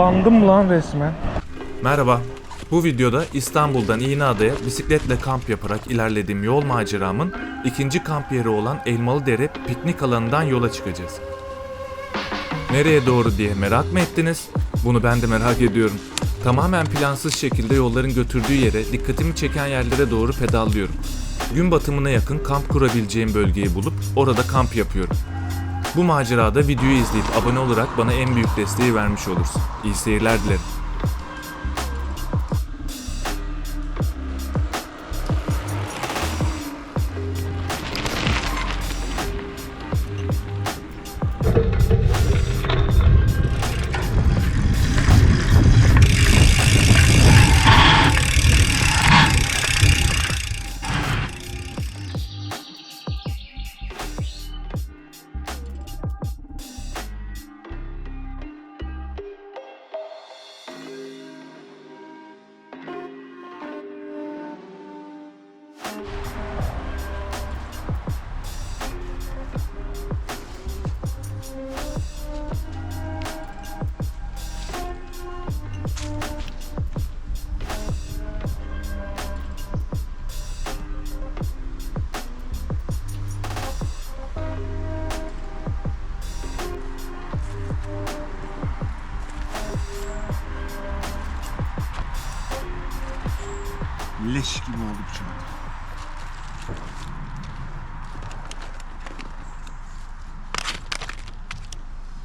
Sallandım lan resmen. Merhaba. Bu videoda İstanbul'dan İğneada'ya bisikletle kamp yaparak ilerlediğim yol maceramın ikinci kamp yeri olan Elmalıdere piknik alanından yola çıkacağız. Nereye doğru diye merak mı ettiniz? Bunu ben de merak ediyorum. Tamamen plansız şekilde yolların götürdüğü yere, dikkatimi çeken yerlere doğru pedallıyorum. Gün batımına yakın kamp kurabileceğim bölgeyi bulup orada kamp yapıyorum. Bu macerada videoyu izleyip abone olarak bana en büyük desteği vermiş olursun. İyi seyirler dilerim.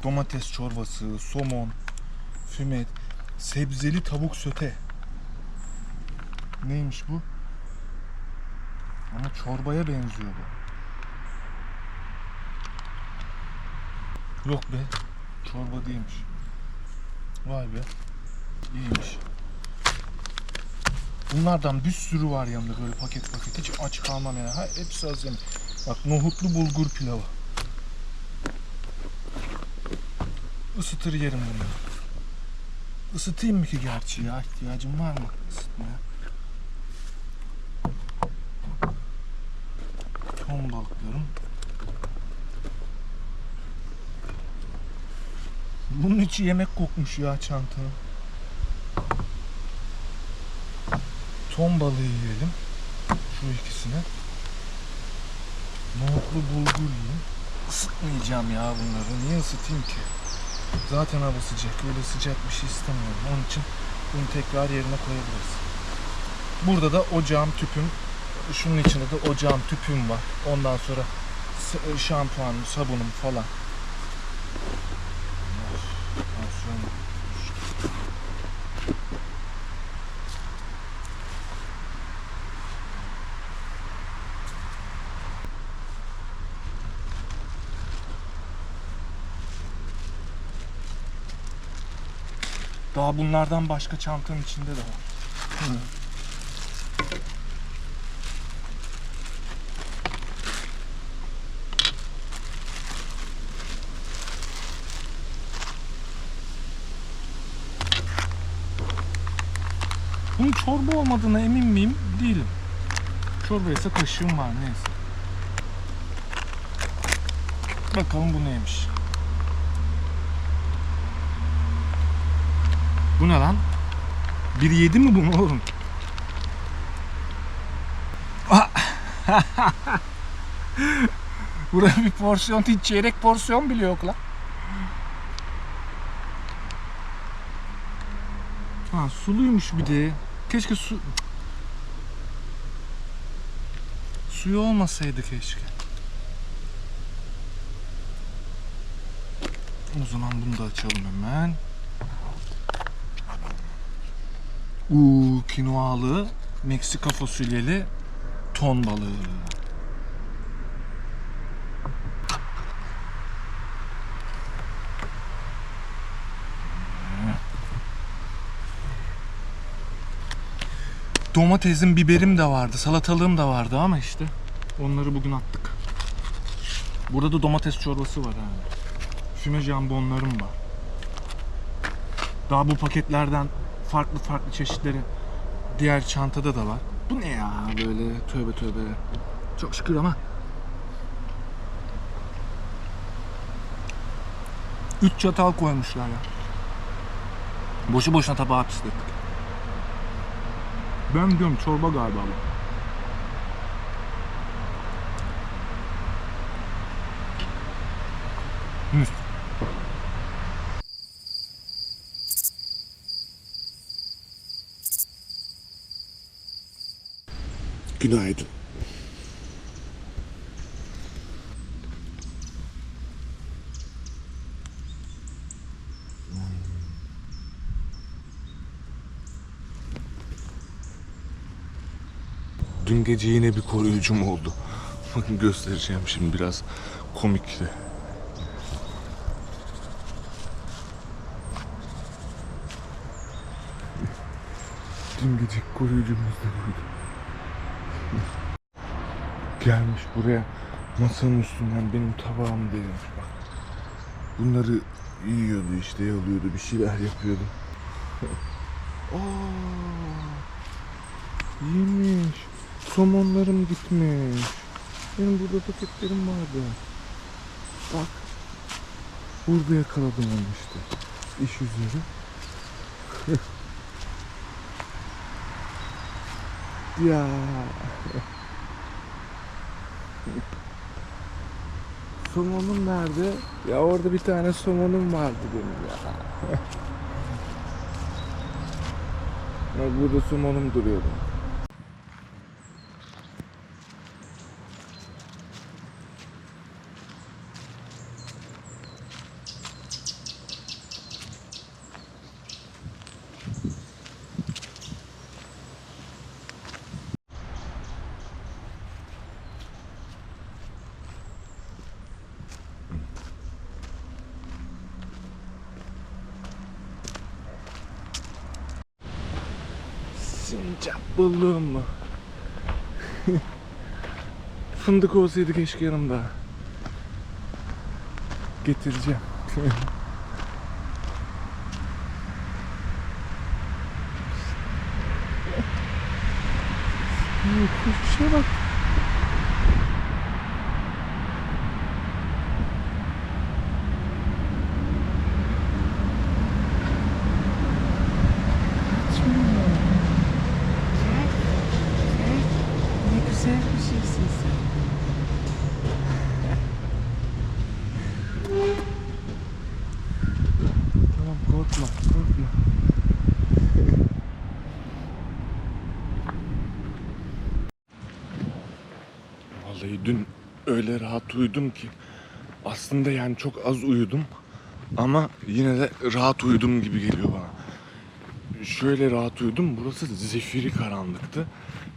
Domates çorbası, somon, fümet, sebzeli tavuk söte. Neymiş bu? Ama çorbaya benziyor bu. Yok be. Çorba değilmiş. Vay be. İyiymiş. Bunlardan bir sürü var yanında böyle paket paket. Hiç aç kalmam yani. Ha, hepsi hazır. Bak nohutlu bulgur pilavı. Isıtır yerim bunu. Isıtayım mı ki gerçi ya? İhtiyacım var mı ısıtmaya? Ton balıklarım. Bunun içi yemek kokmuş ya çantanın. Ton balığı yiyelim. Şu ikisini. Nohutlu bulgur yiyeyim. Isıtmayacağım ya bunları. Niye ısıtayım ki? Zaten hava sıcak. Öyle sıcak bir şey istemiyorum. Onun için bunu tekrar yerine koyabiliriz. Burada da ocağım tüpüm. Şunun içinde de ocağım tüpüm var. Ondan sonra şampuanım, sabunum falan. Daha bunlardan başka çantanın içinde de var. Bunun çorba olmadığına emin miyim? Değilim. Çorba ise kaşığım var neyse. Bakalım bu neymiş. Bu ne lan? Bir yedi mi bunu oğlum? Ah! Buraya bir porsiyon hiç çeyrek porsiyon bile yok lan. Ha suluymuş bir de. Keşke su... Suyu olmasaydı keşke. O zaman bunu da açalım hemen. Uuu kinoalı Meksika fasulyeli ton balığı. Domatesim, biberim de vardı, salatalığım da vardı ama işte onları bugün attık. Burada da domates çorbası var ha. Füme jambonlarım var. Daha bu paketlerden farklı farklı çeşitleri diğer çantada da var. Bu ne ya böyle tövbe tövbe. Çok şükür ama. Üç çatal koymuşlar ya. Boşu boşuna tabağı pislettik. Ben diyorum çorba galiba bu. Mis. Günaydın. Dün gece yine bir koruyucum oldu. Bakın göstereceğim şimdi biraz komikti. Dün gece koruyucumuz da buydu. Gelmiş buraya masanın üstünden benim tabağımı devirmiş bak. Bunları yiyordu işte yalıyordu bir şeyler yapıyordu. Aa, yemiş. Somonlarım gitmiş. Benim burada paketlerim vardı. Bak. Burada yakaladım onu işte. İş üzere. ya. Somonum nerede? Ya orada bir tane somonum vardı benim ya. Bak burada somonum duruyordu. Sincap balığım mı? Fındık olsaydı keşke yanımda. Getireceğim. Kuşa bak. Ne güzel bir şeysin sen. tamam korkma, korkma. Vallahi dün öyle rahat uyudum ki aslında yani çok az uyudum ama yine de rahat uyudum gibi geliyor bana. Şöyle rahat uyudum. Burası zifiri karanlıktı.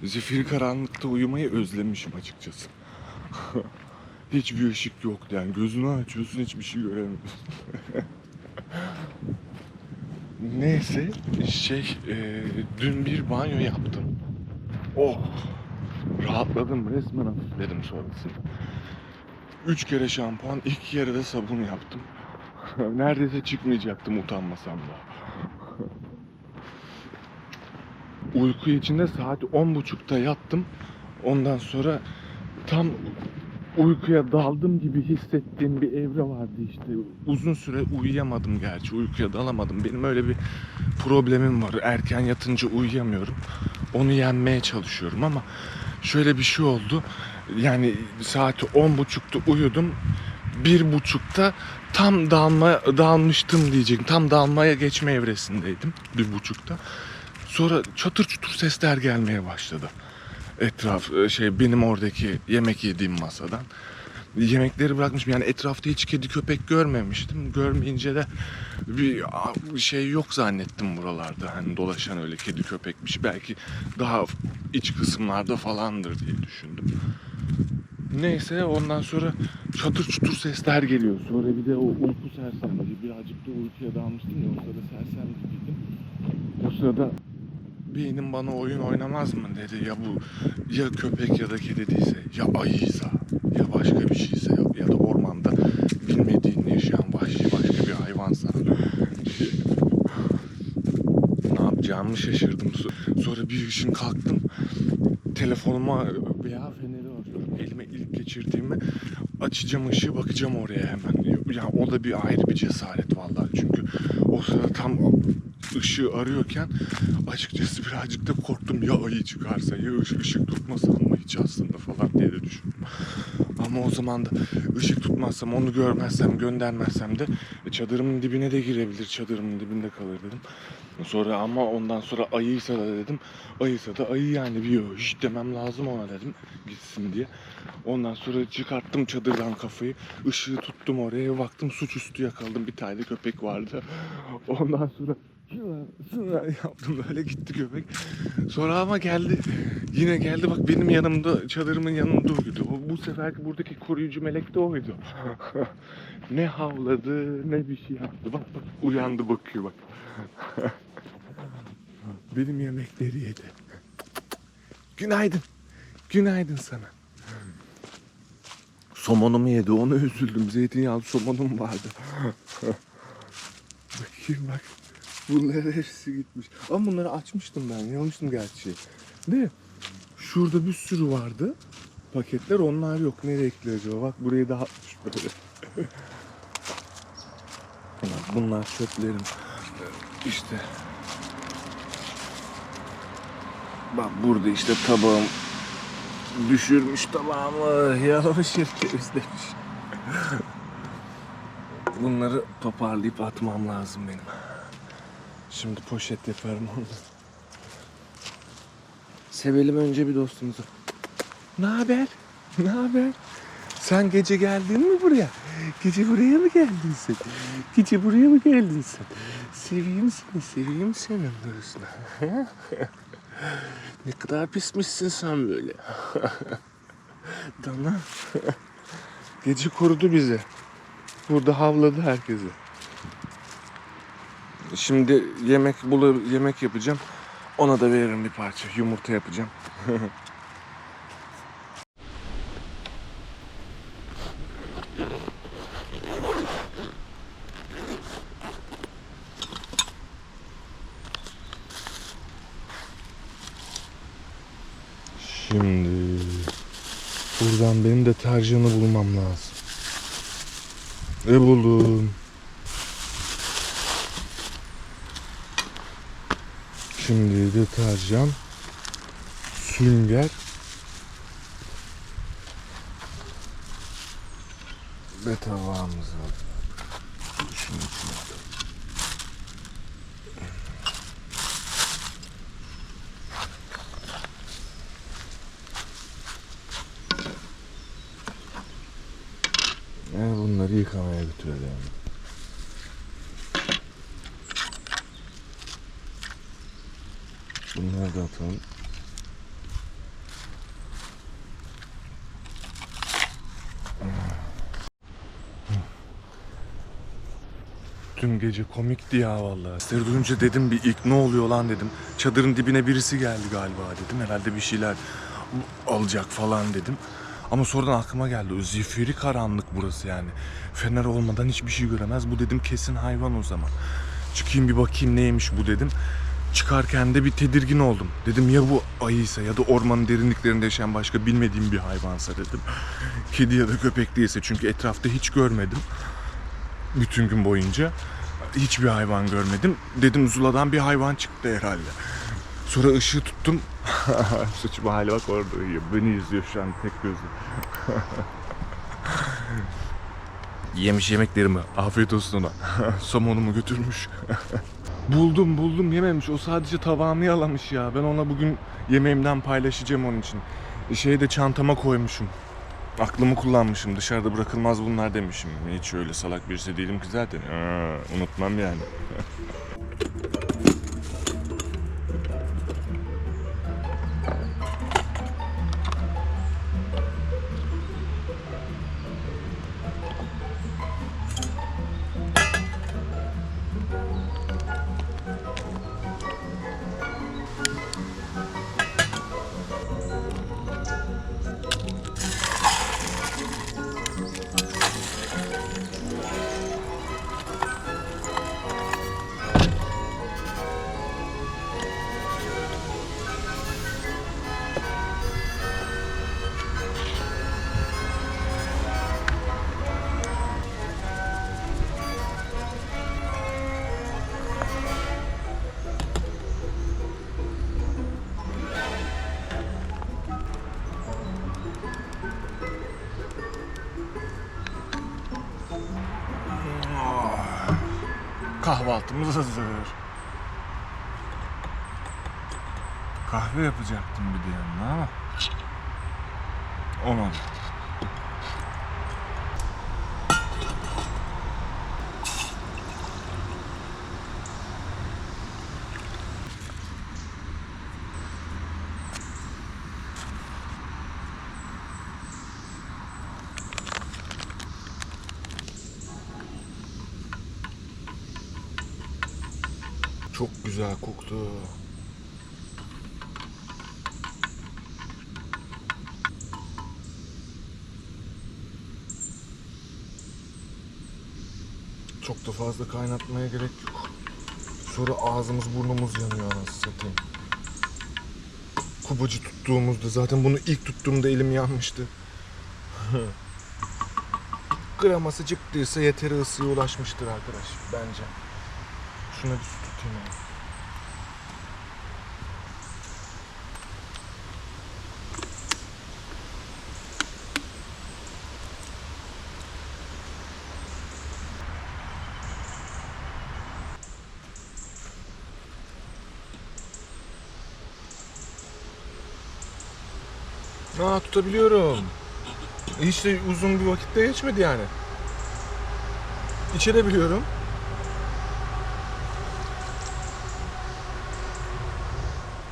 Zifiri karanlıkta uyumayı özlemişim açıkçası. Hiçbir ışık yoktu yani. Gözünü açıyorsun hiçbir şey göremiyorsun. Neyse şey e, dün bir banyo yaptım. Oh Rahatladım resmen hafifledim sonrasında. Üç kere şampuan, iki kere de sabun yaptım. Neredeyse çıkmayacaktım utanmasam da. Uyku içinde saat on buçukta yattım. Ondan sonra tam uykuya daldım gibi hissettiğim bir evre vardı işte. Uzun süre uyuyamadım gerçi. Uykuya dalamadım. Benim öyle bir problemim var. Erken yatınca uyuyamıyorum. Onu yenmeye çalışıyorum ama şöyle bir şey oldu. Yani saati on buçukta uyudum. Bir buçukta tam dalma, dalmıştım diyecektim. Tam dalmaya geçme evresindeydim. Bir buçukta. Sonra çatır çutur sesler gelmeye başladı. Etraf e, şey benim oradaki yemek yediğim masadan. Yemekleri bırakmışım yani etrafta hiç kedi köpek görmemiştim. Görmeyince de bir şey yok zannettim buralarda. Hani dolaşan öyle kedi köpekmiş. Belki daha iç kısımlarda falandır diye düşündüm. Neyse ondan sonra çatır çutur sesler geliyor. Sonra bir de o uyku sersemliği. Birazcık da uykuya dalmıştım ya o sırada sersem gibiydim. O sırada beynim bana oyun oynamaz mı dedi. Ya bu ya köpek ya da kedi değilse ya ayıysa ya başka bir şeyse ya, ya da ormanda bilmediğin yaşayan vahşi başka bir hayvansa. ne yapacağımı şaşırdım. So- Sonra bir gün kalktım. Telefonuma veya feneri arıyorum. Elime ilk geçirdiğimi açacağım ışığı bakacağım oraya hemen. Ya o da bir ayrı bir cesaret vallahi. Çünkü o sırada tam ışığı arıyorken açıkçası birazcık da korktum ya ayı çıkarsa ya ışık, ışık tutmasam hiç aslında falan diye de düşündüm. Ama o zaman da ışık tutmazsam onu görmezsem göndermezsem de e, çadırımın dibine de girebilir çadırımın dibinde kalır dedim. Sonra ama ondan sonra ayıysa da dedim ayıysa da ayı yani bir hiç demem lazım ona dedim gitsin diye. Ondan sonra çıkarttım çadırdan kafayı. ışığı tuttum oraya baktım suçüstü yakaladım. Bir tane köpek vardı. Ondan sonra yaptım böyle gitti köpek. Sonra ama geldi. Yine geldi bak benim yanımda çadırımın yanında uyudu. O, bu seferki buradaki koruyucu melek de oydu. ne havladı ne bir şey yaptı. Bak bak uyandı bakıyor bak. benim yemekleri yedi. Günaydın. Günaydın sana. Somonumu yedi ona üzüldüm. Zeytinyağlı somonum vardı. Bakayım bak. Bunların hepsi gitmiş. Ama bunları açmıştım ben. Yanmıştım gerçi. De şurada bir sürü vardı. Paketler onlar yok. Nereye ekliyor acaba? Bak burayı da atmış böyle. Bunlar çöplerim. İşte. Bak burada işte tabağım düşürmüş tabağımı yalamış temizlemiş. Bunları toparlayıp atmam lazım benim. Şimdi poşet yaparım onu. Sevelim önce bir dostumuzu. Ne haber? Ne haber? Sen gece geldin mi buraya? Gece buraya mı geldin sen? Gece buraya mı geldin sen? Seveyim seni, seveyim seni Durus'la. ne kadar pismişsin sen böyle. Dana. Gece korudu bizi. Burada havladı herkesi. Şimdi yemek bulu yemek yapacağım. Ona da veririm bir parça. Yumurta yapacağım. Şimdi buradan benim deterjanı bulmam lazım. Ve buldum. Şimdi deterjan, sünger ve tabağımız var. Şunun içine atalım. Ve bunları yıkamaya götürelim. Bunları da atalım. Dün gece komikti ya vallahi. Sesleri duyunca dedim bir ilk ne oluyor lan dedim. Çadırın dibine birisi geldi galiba dedim. Herhalde bir şeyler alacak falan dedim. Ama sonradan aklıma geldi. O zifiri karanlık burası yani. Fener olmadan hiçbir şey göremez. Bu dedim kesin hayvan o zaman. Çıkayım bir bakayım neymiş bu dedim. Çıkarken de bir tedirgin oldum. Dedim ya bu ayıysa ya da ormanın derinliklerinde yaşayan başka bilmediğim bir hayvansa dedim. Kedi ya da köpek değilse çünkü etrafta hiç görmedim. Bütün gün boyunca hiçbir hayvan görmedim. Dedim Zula'dan bir hayvan çıktı herhalde. Sonra ışığı tuttum. Saçma hali bak orada uyuyor. Beni izliyor şu an tek gözü. Yemiş yemeklerimi. Afiyet olsun ona. Somonumu götürmüş. Buldum buldum yememiş. O sadece tabağımı yalamış ya. Ben ona bugün yemeğimden paylaşacağım onun için. Şeyi de çantama koymuşum. Aklımı kullanmışım. Dışarıda bırakılmaz bunlar demişim. Hiç öyle salak birisi değilim ki zaten. Aa, unutmam yani. Kahvaltımız hazır. Kahve yapacaktım bir de yanına ama olmadı. Çok güzel koktu. Çok da fazla kaynatmaya gerek yok. Sonra ağzımız burnumuz yanıyor anasını satayım. Kubacı tuttuğumuzda zaten bunu ilk tuttuğumda elim yanmıştı. Graması çıktıysa yeteri ısıya ulaşmıştır arkadaş bence. Şuna bir su tutayım abi. Aa tutabiliyorum. Hiç de uzun bir vakitte geçmedi yani. İçebiliyorum.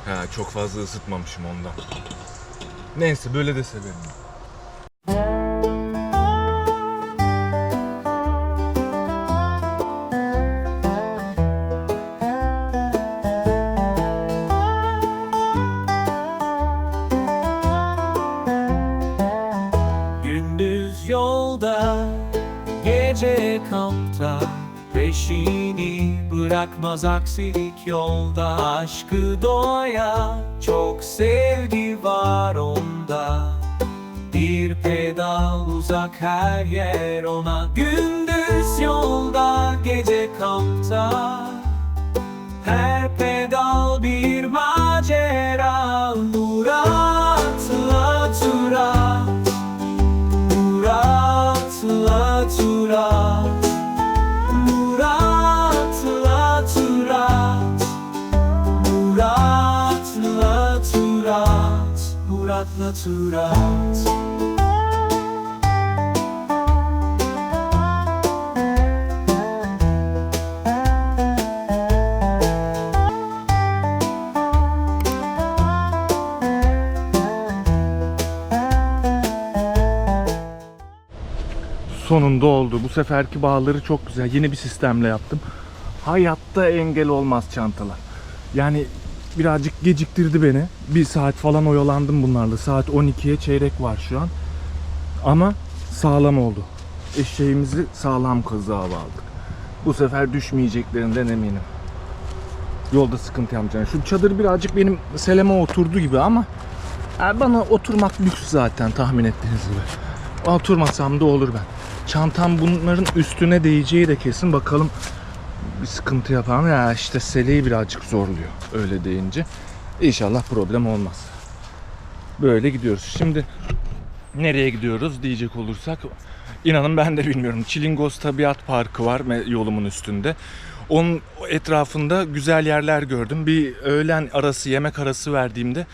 Ha çok fazla ısıtmamışım ondan. Neyse böyle de severim. Bırakmaz aksilik yolda Aşkı doğaya, çok sevgi var onda. Bir pedal uzak her yer ona Gündüz yolda, gece kampta. Her pedal bir macera Murat'la Turat Sonunda oldu. Bu seferki bağları çok güzel. Yeni bir sistemle yaptım. Hayatta engel olmaz çantalar. Yani birazcık geciktirdi beni. Bir saat falan oyalandım bunlarla. Saat 12'ye çeyrek var şu an. Ama sağlam oldu. Eşeğimizi sağlam kazığa bağladık. Bu sefer düşmeyeceklerinden eminim. Yolda sıkıntı yapmayacağım. Şu çadır birazcık benim seleme oturdu gibi ama yani bana oturmak lüks zaten tahmin ettiğiniz gibi. Oturmasam da olur ben. Çantam bunların üstüne değeceği de kesin. Bakalım bir sıkıntı yapar mı? Ya işte seleyi birazcık zorluyor öyle deyince. İnşallah problem olmaz. Böyle gidiyoruz. Şimdi nereye gidiyoruz diyecek olursak inanın ben de bilmiyorum. Çilingos Tabiat Parkı var yolumun üstünde. Onun etrafında güzel yerler gördüm. Bir öğlen arası yemek arası verdiğimde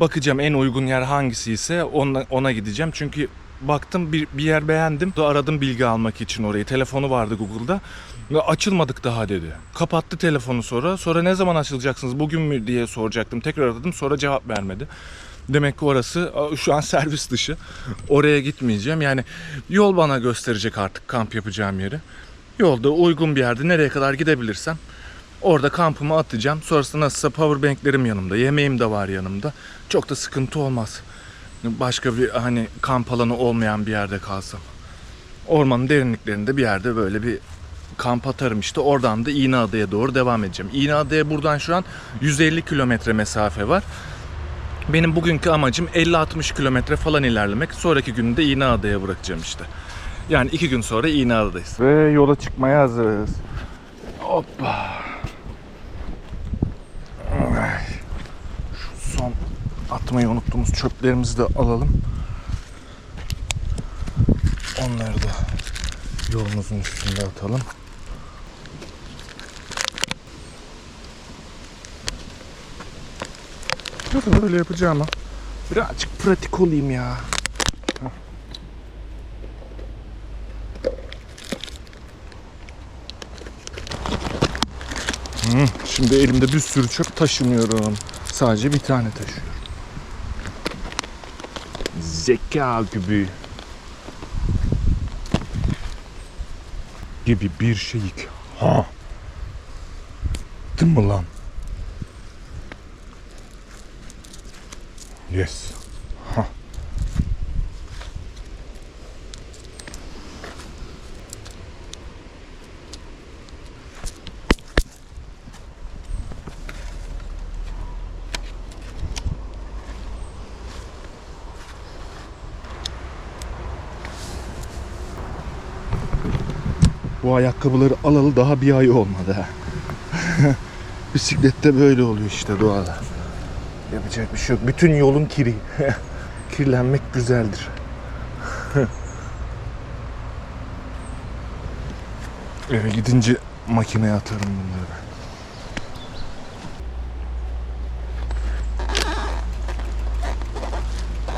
bakacağım en uygun yer hangisi ise ona, ona gideceğim. Çünkü baktım bir, bir yer beğendim. Aradım bilgi almak için orayı. Telefonu vardı Google'da. Açılmadık daha dedi. Kapattı telefonu sonra. Sonra ne zaman açılacaksınız bugün mü diye soracaktım. Tekrar aradım sonra cevap vermedi. Demek ki orası şu an servis dışı. Oraya gitmeyeceğim. Yani yol bana gösterecek artık kamp yapacağım yeri. Yolda uygun bir yerde nereye kadar gidebilirsem orada kampımı atacağım. Sonrasında nasılsa powerbanklerim yanımda. Yemeğim de var yanımda. Çok da sıkıntı olmaz. Başka bir hani kamp alanı olmayan bir yerde kalsam. Ormanın derinliklerinde bir yerde böyle bir kamp atarım işte. Oradan da İğneada'ya doğru devam edeceğim. İğneada'ya buradan şu an 150 kilometre mesafe var. Benim bugünkü amacım 50-60 kilometre falan ilerlemek. Sonraki günü de İğneada'ya bırakacağım işte. Yani iki gün sonra İğneada'dayız. Ve yola çıkmaya hazırız. Hoppa. Şu son atmayı unuttuğumuz çöplerimizi de alalım. Onları da yolumuzun üstünde atalım. Böyle yapacağım ama birazcık pratik olayım ya. Şimdi elimde bir sürü çöp taşımıyorum. Sadece bir tane taşıyorum. Zeka gibi. Gibi bir şeyik. Ha. Değil mi lan? Yes. Bu ayakkabıları alalı daha bir ay olmadı. Bisiklette böyle oluyor işte doğada. Yapacak bir şey yok. Bütün yolun kiri. Kirlenmek güzeldir. Eve gidince makineye atarım bunları.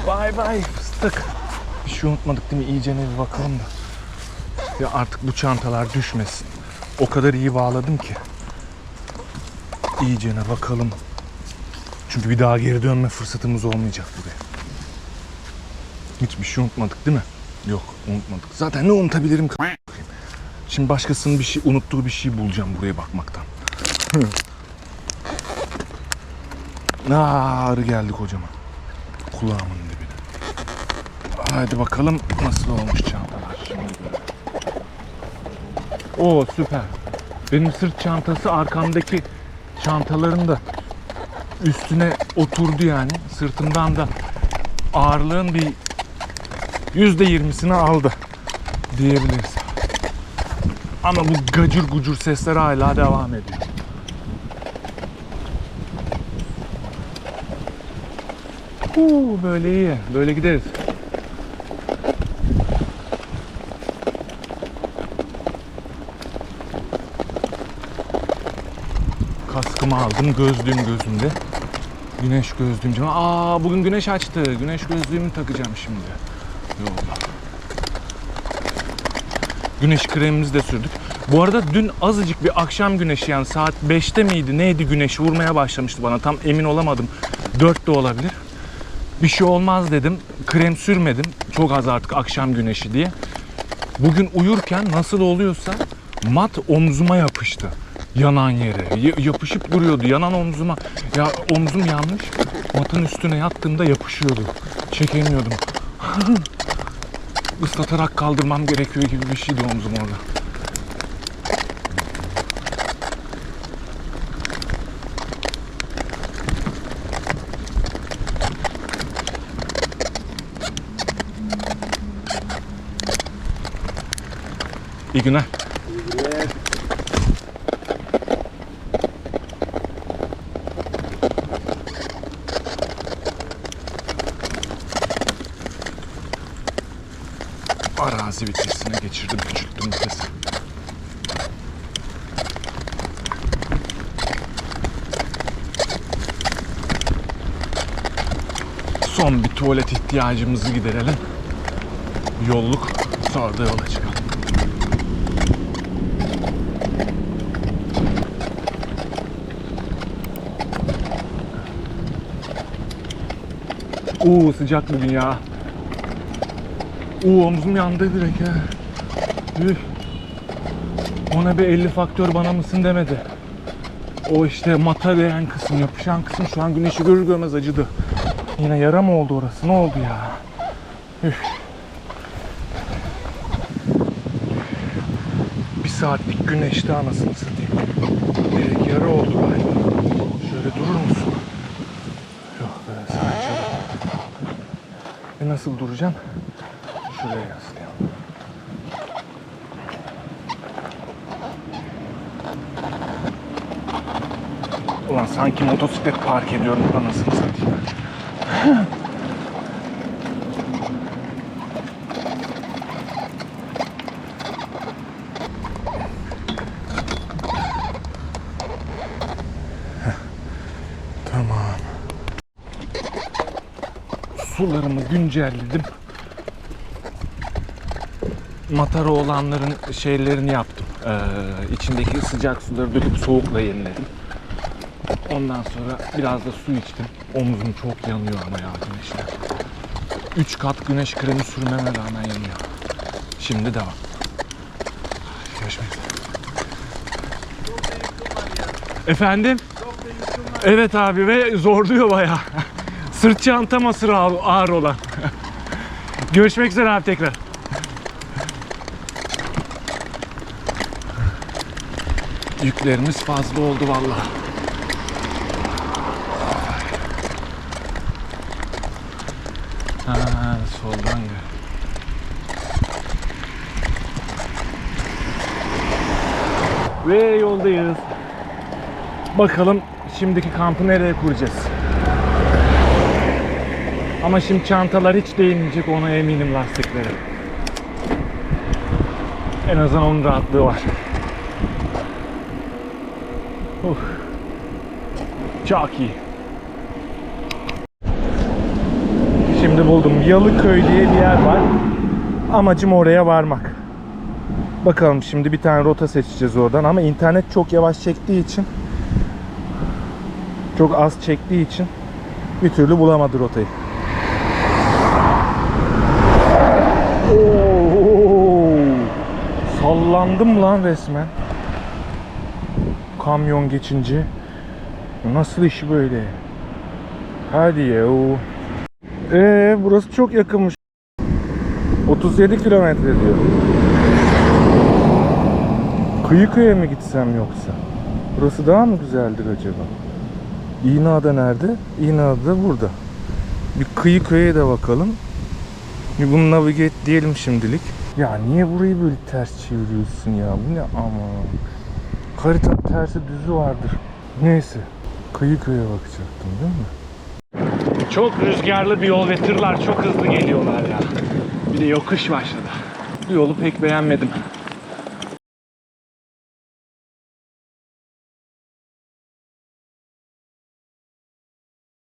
Bay bay fıstık. Bir şey unutmadık değil mi? İyice bir bakalım da. Ya artık bu çantalar düşmesin. O kadar iyi bağladım ki. İyicene bakalım. Çünkü bir daha geri dönme fırsatımız olmayacak buraya. Hiçbir şey unutmadık değil mi? Yok unutmadık. Zaten ne unutabilirim? Şimdi başkasının bir şey unuttuğu bir şey bulacağım buraya bakmaktan. Aa, arı geldi kocaman. Kulağımın dibine. Haydi bakalım nasıl olmuş çantalar. Oo süper. Benim sırt çantası arkamdaki çantaların da üstüne oturdu yani. Sırtımdan da ağırlığın bir yüzde yirmisini aldı diyebiliriz. Ama bu gacır gucur sesler hala devam ediyor. Huu, böyle iyi. Böyle gideriz. Kaskımı aldım, gözlüğüm gözümde. Güneş gözlüğüm. Aa bugün güneş açtı. Güneş gözlüğümü takacağım şimdi. Yolda. Güneş kremimizi de sürdük. Bu arada dün azıcık bir akşam güneşi yani saat 5'te miydi neydi güneş vurmaya başlamıştı bana. Tam emin olamadım. 4 de olabilir. Bir şey olmaz dedim. Krem sürmedim. Çok az artık akşam güneşi diye. Bugün uyurken nasıl oluyorsa mat omzuma yapıştı. Yanan yere. Yapışıp duruyordu. Yanan omzuma. Ya omzum yanmış. Matın üstüne yattığımda yapışıyordu. Çekemiyordum. Islatarak kaldırmam gerekiyor gibi bir şeydi omzum orada. İyi günler. Arazi vitesine geçirdim, küçülttüm vitesi. Son bir tuvalet ihtiyacımızı giderelim. Yolluk, sonra da yola çıkalım. Uuu sıcak bugün ya. Uuu omzum yandı direkt ya. Üf. Ona bir 50 faktör bana mısın demedi. O işte mata değen kısım, yapışan kısım şu an güneşi görür görmez acıdı. Yine yara mı oldu orası? Ne oldu ya? Üf. Bir saatlik güneşte anasını satayım. Direkt yara oldu galiba. Şöyle durur musun? Yok böyle sadece. E nasıl duracağım? Şuraya. Ulan sanki motosiklet park ediyorum anasını satayım. Sularımı güncelledim. Matara olanların şeylerini yaptım. Ee, içindeki sıcak suları döküp soğukla yeniledim. Ondan sonra biraz da su içtim. Omzum çok yanıyor ama ya güneşten. 3 kat güneş kremi sürmeme rağmen yanıyor. Şimdi devam. Görüşmek üzere. Efendim? Evet abi ve zorluyor bayağı. Sırt çantam asır ağır olan. Görüşmek üzere abi tekrar. Yüklerimiz fazla oldu vallahi. Ha, soldan gel. Ve yoldayız. Bakalım şimdiki kampı nereye kuracağız? Ama şimdi çantalar hiç değmeyecek ona eminim lastiklere. En azından onun rahatlığı var. Uf. Çok iyi. Şimdi buldum. Yalıköy diye bir yer var. Amacım oraya varmak. Bakalım şimdi bir tane rota seçeceğiz oradan ama internet çok yavaş çektiği için çok az çektiği için bir türlü bulamadı rotayı. Oo, sallandım lan resmen. Kamyon geçince. Nasıl iş böyle? Hadi ya. Ee, burası çok yakınmış. 37 kilometre diyor. Kıyıköy'e mi gitsem yoksa? Burası daha mı güzeldir acaba? İğneada nerede? İğneada da burada. Bir Kıyıköy'e de bakalım. Bir bunu navigate diyelim şimdilik. Ya niye burayı böyle ters çeviriyorsun ya? Bu ne ama? Harita tersi düzü vardır. Neyse. Kıyıköy'e bakacaktım değil mi? Çok rüzgarlı bir yol ve tırlar çok hızlı geliyorlar ya. Bir de yokuş başladı. Bu yolu pek beğenmedim.